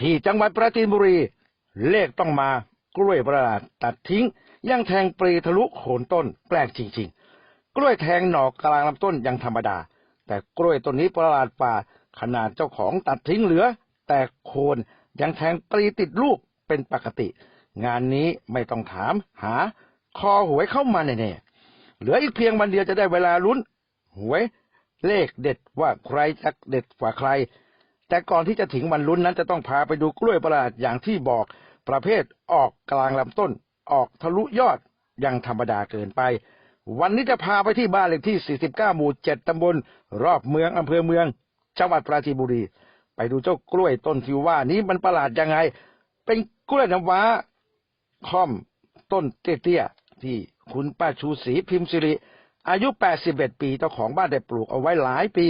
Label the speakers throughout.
Speaker 1: ที่จังหวัดปราจีนบุรี เลขต้องมากล้วยประหลาดตัดทิ้ง ยังแทงปลีทะลุโคนต้นแปลกจริง ๆ กล้วยแทงหนอกกลางลำต้นยังธรรมดา แต่กล้วยต้นนี้ประหลาดป่าขนาดเจ้าของตัดทิ้งเหลือ แต่โคนยังแทงปลีติดลูกเป็นปกติ งานนี้ไม่ต้องถามหา คอหวยเข้ามาแน่ๆเหลืออีกเพียงวันเดียวจะได้เวลาลุ้น หวย เลขเด็ดว่าใครจะเด็ดกว่าใคร แต่ก่อนที่จะถึงวันลุ้นนั้นจะต้องพาไปดูกล้วยประหลาดอย่างที่บอกประเภทออกกลางลำต้น ออกทะลุยอดยังธรรมดาเกินไป วันนี้จะพาไปที่บ้านเลขที่ 49 หมู่ 7 ตำบล รอบเมืองอำเภอเมือง จังหวัดปราจีนบุรี ไปดูเจ้ากล้วยต้นที่ว่านี้มันประหลาดยังไง เป็นกล้วยน้ำว้าค่อมต้นเตี้ยๆที่คุณป้าชูศรีพิมพ์สิริอายุ 81 ปีเจ้าของบ้านได้ปลูกเอาไว้หลายปี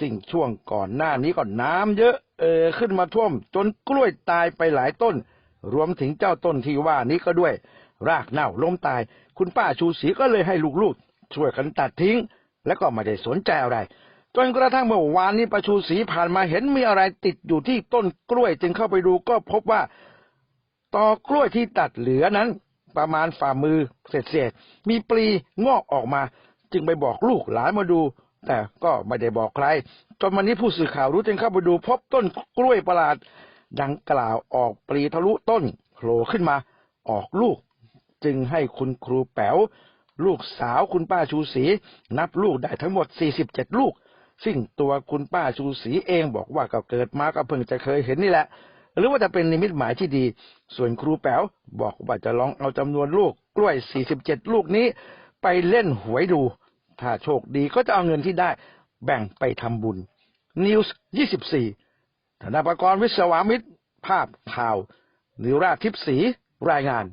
Speaker 1: สิ่งช่วงก่อนหน้านี้ก็น้ำเยอะ เออขึ้นมาท่วม จนกล้วยตายไปหลายต้น รวมถึงเจ้าต้นที่ว่านี้ก็ด้วย รากเน่าล้มตาย คุณป้าชูศรีก็เลยให้ลูกๆ ช่วยกันตัดทิ้ง แล้วก็ไม่ได้สนใจอะไรจนกระทั่งเมื่อวานนี้ป้าชูศรีผ่านมาเห็นมีอะไรติดอยู่ที่ต้นกล้วยจึงเข้าไปดูก็พบว่าตอกล้วยที่ตัดเหลือนั้น ประมาณฝ่ามือเศษๆมีปลีงอกออกมา จึงไปบอกลูกหลานมาดู แต่ก็ไม่ได้บอกใคร จนวันนี้ผู้สื่อข่าวรู้จึงเข้าไปดูพบต้นกล้วยประหลาด ดังกล่าวออกปลีทะลุต้นโผล่ขึ้นมาออกลูก จึงให้คุณครูแป๋วลูกสาวคุณป้าชูศรีนับลูกได้ทั้งหมด 47 ลูก ซึ่งตัวคุณป้าชูศรีเองบอกว่าก็เกิดมาก็เพิ่งจะเคยเห็นนี่แหละ หรือว่าจะเป็นนิมิตหมายที่ดี ส่วนครูแป๋วบอกว่าจะลองเอาจำนวนลูกกล้วย 47 ลูกนี้ ไปเล่นหวยดู ถ้าโชคดีก็จะเอาเงินที่ได้แบ่งไปทำบุญ นิวส์24ธนปกรวิศวามิตร ภาพข่าว นิราชทิพสีรายงาน